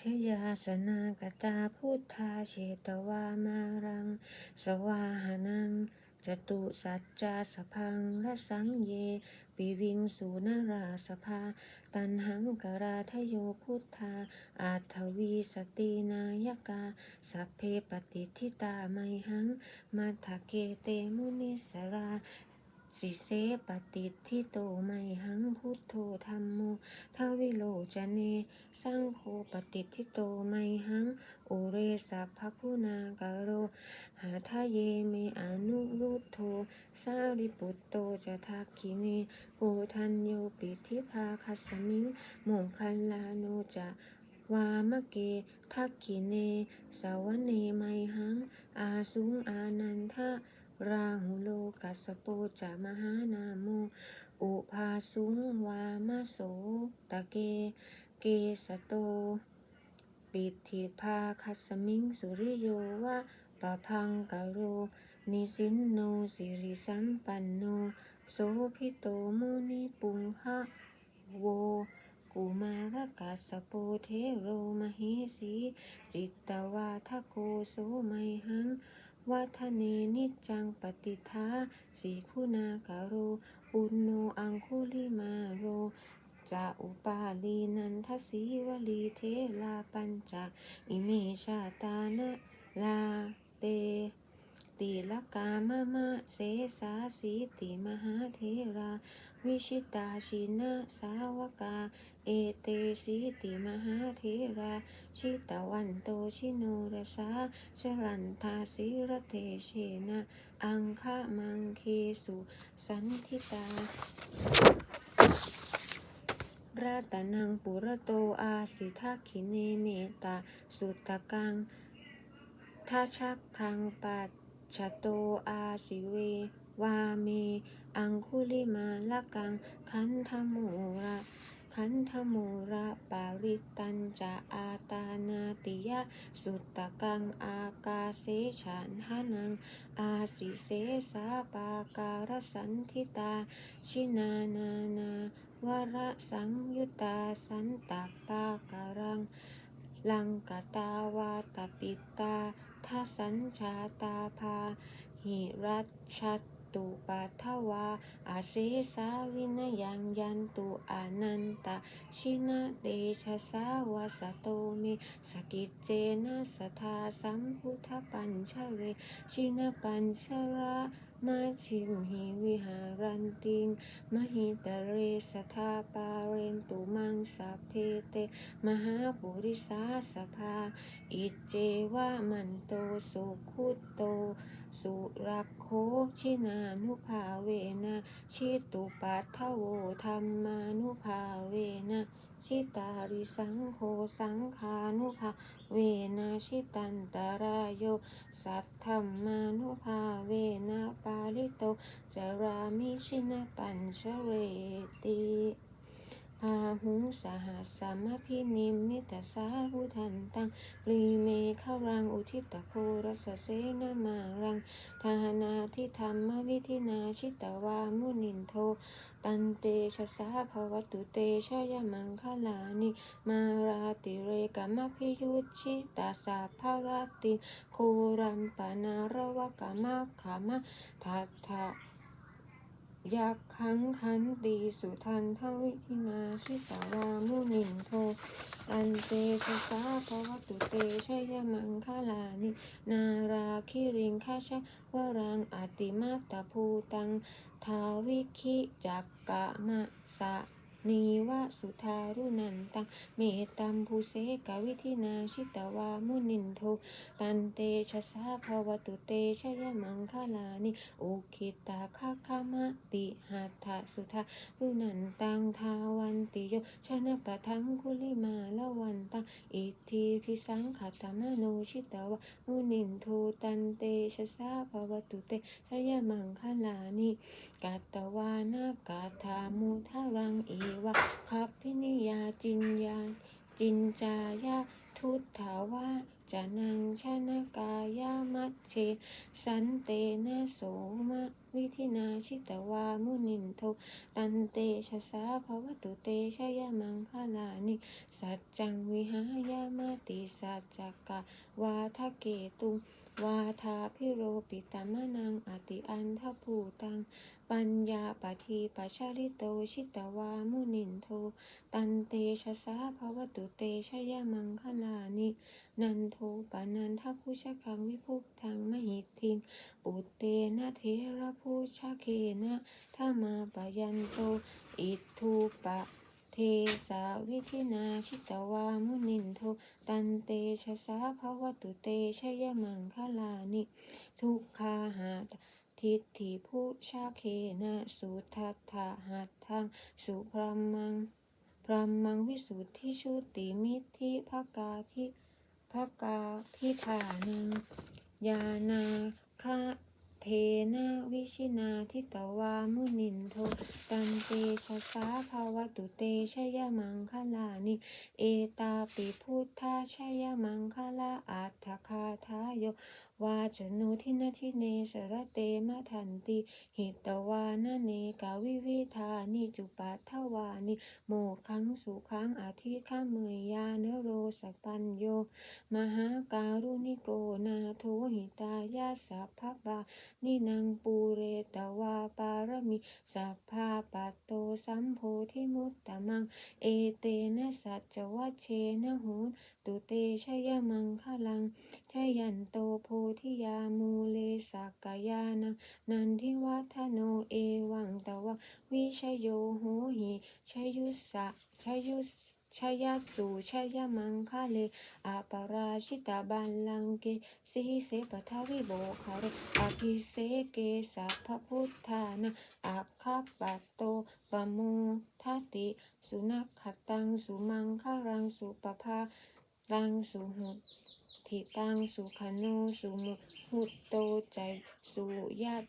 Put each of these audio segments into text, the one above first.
ชยาสนากตาพุทธาเชตวามารัง สวาหานังจตุสัจจาสพังรสังเย ปิวิงสุนราสภา ตันหังกราทโยพุทธา อาทวีสตินายกา สัพเพปฏิทิตาไมหังมัทธเกเตมุนิสรา สิเสปฏิทิโตไมหังพุทโธธรรมโมทวิโลจเนสังโฆปฏิทิโตไมหัง อุเรสัพพคุณากโร หาทาเยเมอนุรุโธสาริปุตโตจะทักขิเนปูทันโยปิทิภาคัสมิงมงคันลาโนจะวามเกทักขิเนสาวเนไมหัง อาสุงอานันทะ ราหุโลกัสสโปจะมหานาโมอุภาสุงวามะโสตะเก เกสโต ปิธิภาคัสมิงสุริโยวะปะพังกะโร นิสินโนสิริสัมปันโน โสภิโตมุนิปุงหะโว กุมารกัสสโปเทโรมเหสี จิตตวาทโกโสไมหัง วัฒเนนิจังปฏิทาสีคุณากโร ปุณโนอังคุลิมาโรจะอุปาลีนันทสีวลีเทลาปัญจอิเมชาตานะลาเตติลกามะมะเสสาสีติมหาเทรา วิชิตาชินะสาวกา เอเตสีติมหาเทราชิตวันโตชิโนรสาชรันทาสิรเทเชนะอังคะมังเคสุสันทิตาราตนังปุระโตอาสิทักขิเนเมตาสุตตะกังทัชักคังปัจฉโตอาสิเววาเม อังคุลิมาละกังคันธโมระ คันธโมระปาริตันจะอาตานาติยะ สุตตะกังอากาเสฉันหานัง อาสิเสสาปาการสันทิตา ชินานานาวระสังยุตาสันตปาการัง ลังกตาวาตปิตาทัสัญชาตาภาหิรัชต ตุปัทวาอาเสสาวินยังยันตุอานันตชินะเตชะสาวาสโตเมสกิจเจนะสทาสัมพุทธปัญชเรชินะปัญชระ มาชิมหิวิหารันติง มหิตเรสทาปาเรนตุมังสัพเพเต มหาปุริสาสภา อิเจวะมันโตสุขุตโต สุรักโคชินานุภาเวนะ ชิตุปัทโวธรรมานุภาเวนะ ชิตาริสังโฆสังขานุภาเวนะชิตันตรายโยสัทธรรมานุภาเวนะปาลิโตจรามิชินปัญชเรติ หุงสหัสสามพินิมมิตสาหุทันตังลีเมฆรังอุทิตโครสเสนามารังทานาทิธรรมวิธินาชิตวามุนินโทตันเตชะสาภวตุเตชะยมังคลานิมาราติเรกามพิยุชิตาสาภารติโครัมปนารวกามะขามะทัตถะ ยักขังขันตีสุทันทวิทินาชิสาวามุนินโทอันเตชะสาภวตุเตชยมังคลานินาราคิริงคาชะวรังอติมาตาภูตังทาวิคิจักกะมะสะ นีวะสุทารุนันตัง เมตัมภูเสกวิธินาชิตวามุนินโทตันเตชะสาภวตุเตชยมังคลานิโอคิตาคาคามะติหัตถสุทารุนันตังทาวันติโยชนะปะทังคุลิมาละวันตังอิทธิพิสังขตมโนชิตวะมุนินโทตันเตชะสาภวตุเตชยมังคลานิกัตตวานากาธามุทารังอีวะคับพินิยาจินยาจินจายาทุตถาวาจะนังชนะกายามัชเชสันเตนะโสมะวิธินาชิตวามุนินโทตันเตชะสาภวตุเตชยมังคลานิ สัจจังวิหายามาติสัจจกะวาทะเกตุงวาทาพิโรปิตามะนังอติอันทภูตัง ปัญญาปทีปัชาริโตชิตวามุนินโท ตันเตชะสาภวตุเตชยมังคลานิ นันโทปนันทคุชคังวิภุทังมหิทิง ปุตเตนะเทระภูชะเคนะธามาปยันโต อิทูปะเทสาวิธินาชิตวามุนินโทตันเตชะสาภวตุเตชยมังคลานิ ทุกขาหาทิฏฐิผู้ชาเคนะสุทัตถะหัตถังสุพรมังพรหมังวิสุทธิชุติมิทิภกาทิภกาพิธานังยานาคะ เทนะวิชินาทิตวามุนินโทตันเตชะสาภาวตุเตชยมังคลานิ เอตาปิพุทธาชยมังคลาอัตถคาทายโย วาจโนทินาทิเนสระเตมะทันติหิตวานะเนกาวิวิธานิจุปัทถวานิโมขังสุขังอธิฆาเมยยานโรสปัญโย มหาการุณิโกนาโทหิตายาสัพพะบานินางปูเรตวาปารมิสัพพาปัตโตสัมโพธิมุตตมัง เอเตนะสัจวัชเชนะโหน ตุเตชยมังคลังชยันโตโพธิยามูเลสักกายานังนันทิวัฒโนเอวังตวะวิชโยโหหิชยุสสะชยุสชยสุชยมังคะเลอาปาราชิตาบัลลังเกสีเสปทาวิโบคาเรอาภิเสเกสัพพพุทธานะอาคาปัตโตปโมทัติ สุนัขตังสุมังคารังสุปภา ตังสุหุทิตังสุขโนสุมุหุตโตใจสุยัต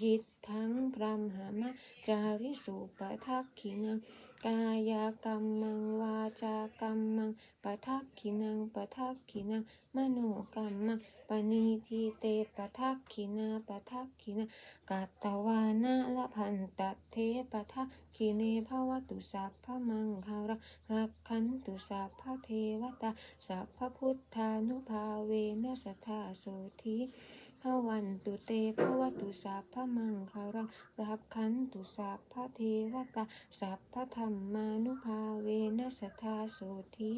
ยิตทั้งพรมหมจาริสุปทักขินังกายกรรมังวาจากรรมังปทักขินังปทักขินังมโนกรรมังปณีทีเตปทักขินาปทักขินากัตตวานะละพันตเทปทักขิเนภวตุสัพพมังคาระรักขันตุสัพพเทวตาสัพพพุทธานุภาเวนะสัทธาโสธิ ภวันตุเตภวตุสัพพะมังคารังรักขันตุสัพพะเทวตาสัพพธรรมานุภาเวนัสทธาโสธี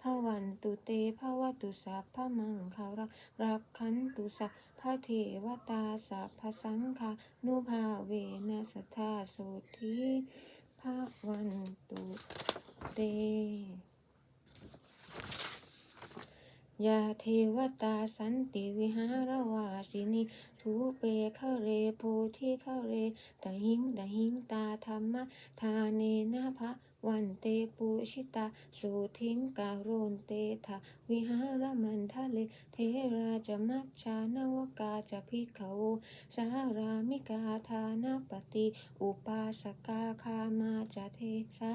ภวันตุเตภวตุสัพพมังคารักรักขันตุสัพพะเทวตาสัพพสังฆานุภาเวนัสทธาโสธีภวันตุเต ยาเทวตาสันติวิหารวาสินีทูเปคะเรโพธิคะเรตหิงตหิงตาธรรมะทาเนนะภะ วันเตปุชิตาสุทิงการุณเตทะวิหารมันทะเล เทราจะมัชชานวกาจะพิกขโวสารามิกาทานาปฏิ อุปาสกาคามาจะเทสา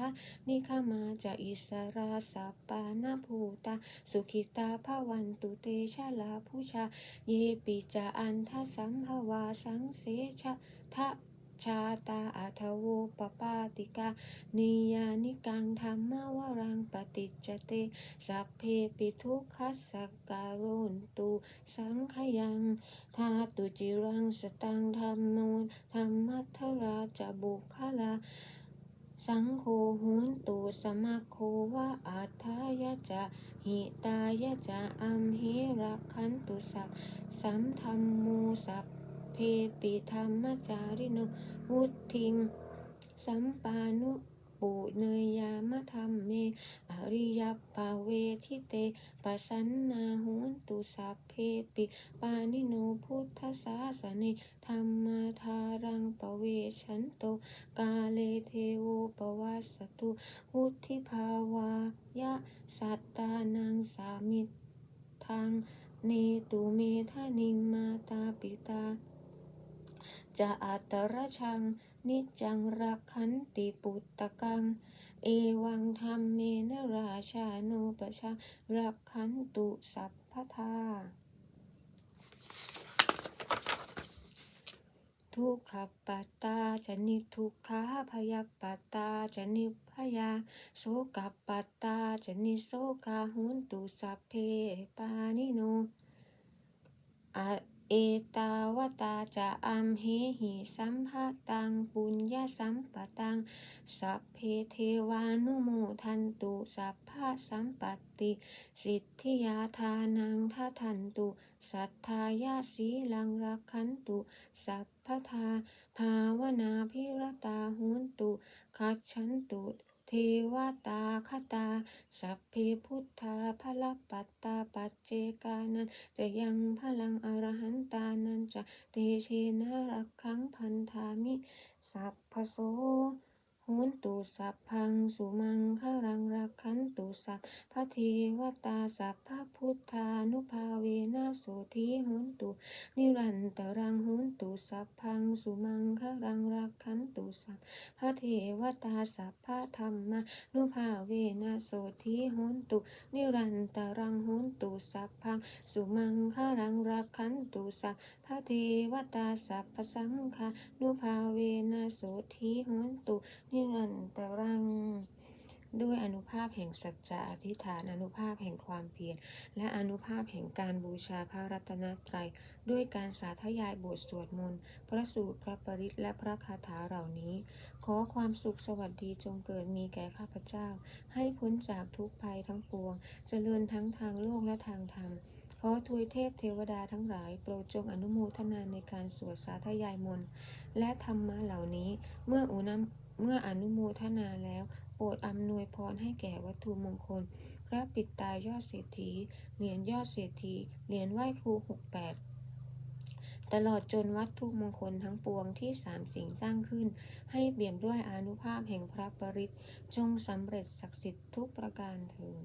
นิคามาจะอิสราสัปปานาภูตาสุขิตาภวันตุเตชะลาผู้ชา เยปิจาอันทสัมภวาสังเสชะทะ ชาตาอัทโวปปาติกา นิยานิกังธรรมวรังปฏิจเต สัพเพปิทุกขัสสกการุนตุสังขยังทาตุจิรังสตังธรรมูธรรมัทธราจบุคลาสังโฆหุนตุสมาโควะอัฏฐายะจะหิตายะจะอัมหิรักขันตุสัพสัมธรรมูสัพ เพปิธรรมจาริโนวุทิง สัมปานุปุเนยามะธรรมเม อริยปาเวทิเตปัสันนาหุนตุสัพเพปิ ปานิโนพุทธสาสเนธรรมาทารังปเวชันโต กาเลเทโวปวัสสตุวุธิภาวายะสัตตานังสามิทังเนตุเมทานิมาตาปิตา จะอัตระชัง นิจังรักขันติปุตตะกัง เอวังธรรมเมนะราชาโนปชารักขันตุสัพพทาทุกขปัตตาจะนิทุกขาพยาปัตตาจะนิพยาโสกปัตตาจะนิโสกาหุนตุสัพเพปานิโนอะ เอตาวตาจะอัมเหหิสัมภะตังปุญญสัมปตัง สัพเพเทวานุโมทันตุสัพพะสัมปติ สิทธิยาทานังทัทันตุ สัทธายาสีลังรักขันตุ สัพพทาภาวนาพิรตาหุนตุ คัจฉันตุ เทวตาคตา สัพเพพุทธาพลปัตตาปัจเจกานันจะยังพลังอรหันตานันจะเตเชนะรักขังพันธามิ สัพพโส โหนตุสัพพังสุมังครังรักขันตุสัพพะเทวตาสัพพะพุทธานุภาเวนะโสธีโหนตุนิรันตรังโหนตุสัพพังสุมังครังรักขันตุสัพพะเทวตาสัพพะธรรมานุภาเวนะโสธีโหนตุนิรันตรังโหนตุสัพพังสุมังคารังรักขันตุสัพพะเทวตาสัพพสังฆานุภาเวนะโสธีโหนตุนิรันตรังด้วยอนุภาพแห่งสัจจะอธิษฐานอนุภาพแห่งความเพียรและอนุภาพแห่งการบูชาพระรัตนตรัย ด้วยการสาธยายบทสวดมนต์พระสูตรพระปริตและพระคาถาเหล่านี้ ขอความสุขสวัสดีจงเกิดมีแก่ข้าพเจ้า ให้พ้นจากทุกภัยทั้งปวง เจริญทั้งทางโลกและทางธรรมขอทวยเทพเทวดาทั้งหลาย โปรดจงอนุโมทนาในการสวดสาธยายมนต์และธรรมะเหล่านี้เมื่ออุนำ เมื่ออนุโมทนาแล้ว โปรดอำนวยพรให้แก่วัตถุมงคล พระปิดตายยอดเศรษฐี เหรียญยอดเศรษฐี เหรียญไหว้ครูหกแปดตลอดจนวัตถุมงคลทั้งปวงที่สามสิ่งสร้างขึ้น ให้เบี่ยมด้วยอนุภาพแห่งพระปริตจงสำเร็จศักดิ์สิทธิ์ทุกประการเถิด